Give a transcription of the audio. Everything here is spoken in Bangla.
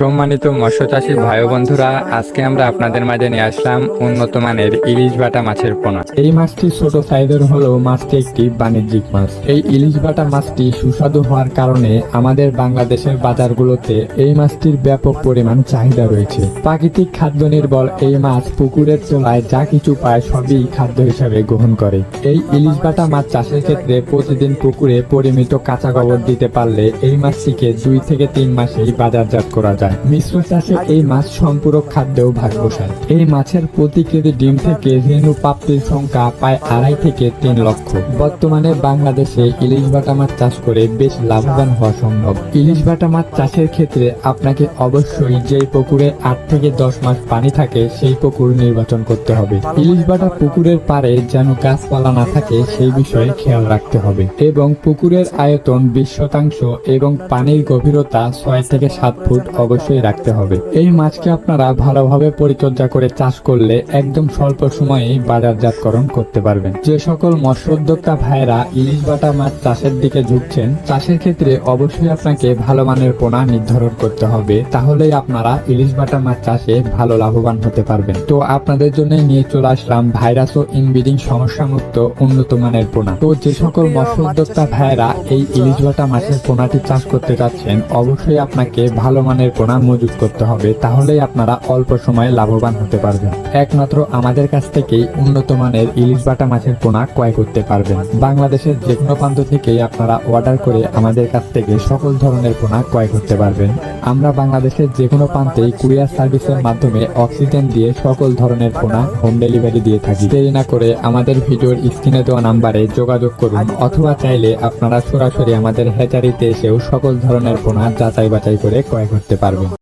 সম্মানিত মৎস্য চাষী ভাই বন্ধুরা, আজকে আমরা আপনাদের মাঝে নিয়ে আসলাম উন্নত মানের ইলিশ বাটা মাছের পোনা। এই মাছটি ছোট সাইজের হলেও মাছটি একটি বাণিজ্যিক মাছ। এই ইলিশ বাটা মাছটি সুস্বাদু হওয়ার কারণে আমাদের বাংলাদেশের বাজারগুলোতে এই মাছটির ব্যাপক পরিমাণ চাহিদা রয়েছে। প্রাকৃতিক খাদ্য নির্ভর এই মাছ পুকুরের চোলায় যা কিছু পায় সবই খাদ্য হিসাবে গ্রহণ করে। এই ইলিশ বাটা মাছ চাষের ক্ষেত্রে প্রতিদিন পুকুরে পরিমিত কাঁচা গোবর দিতে পারলে এই মাছটিকে দুই থেকে তিন মাসেই বাজারজাত করা যায়। মিশ্র চাষে এই মাছ সম্পূরক খাদ্যেও ভাগ বসায় এই মাছের প্রতি কেজি ডিম থেকে রেণু প্রাপ্তির সংখ্যা প্রায় আড়াই থেকে তিন লক্ষ। বর্তমানে বাংলাদেশে ইলিশ বাটা মাছ চাষ করে বেশ লাভবান হওয়া সম্ভব। ইলিশ বাটা মাছ চাষের ক্ষেত্রে আপনাকে অবশ্যই যেই পুকুরে আট থেকে দশ মাস পানি থাকে, সেই পুকুর নির্বাচন করতে হবে। ইলিশ বাটা পুকুরের পারে যেন গাছপালা না থাকে, সেই বিষয়ে খেয়াল রাখতে হবে। এবং পুকুরের আয়তন বিশ শতাংশ এবং পানির গভীরতা ছয় থেকে সাত ফুট অবশ্যই রাখতে হবে। এই মাছকে আপনারা ভালোভাবে পরিচর্যা করে চাষ করলে একদম স্বল্প সময়েই বাজারজাতকরণ করতে পারবেন। যে সকল মৎস্য উদ্যোক্তা ভাইরা ইলিশ বাটা মাছ চাষের দিকে ঝুঁকছেন, চাষের ক্ষেত্রে অবশ্যই আপনাকে ভালো মানের পোনা নির্ধারণ করতে হবে। তাহলেই আপনারা ইলিশ বাটা মাছ চাষে ভালো লাভবান হতে পারবেন। তো আপনাদের জন্য নিয়ে চলে আসলাম ভাইরাস ও ইনব্রিডিং সমস্যা মুক্ত উন্নত মানের পোনা। তো যে সকল মৎস্য উদ্যোক্তা ভাইরা এই ইলিশ বাটা মাছের পোনাটি চাষ করতে যাচ্ছেন, অবশ্যই আপনাকে ভালো মানের পোনা মজুত করতে হবে, তাহলেই আপনারা অল্প সময়ে লাভবান হতে পারবেন। একমাত্র আমাদের কাছ থেকেই উন্নত মানের ইলিশ বাটা মাছের পোনা ক্রয় করতে পারবেন। বাংলাদেশের যে কোনো প্রান্ত থেকেই আপনারা অর্ডার করে আমাদের কাছ থেকে সকল ধরনের পোনা ক্রয় করতে পারবেন। আমরা বাংলাদেশের যে কোনো প্রান্তেই কুরিয়ার সার্ভিসের মাধ্যমে অক্সিজেন দিয়ে সকল ধরনের পোনা হোম ডেলিভারি দিয়ে থাকি। দেরি না করে আমাদের ভিডিওর স্ক্রিনে দেওয়া নাম্বারে যোগাযোগ করুন, অথবা চাইলে আপনারা সরাসরি আমাদের হ্যাচারিতে এসেও সকল ধরনের পোনা যাচাই বাছাই করে ক্রয় করতে পারবেন। পারবে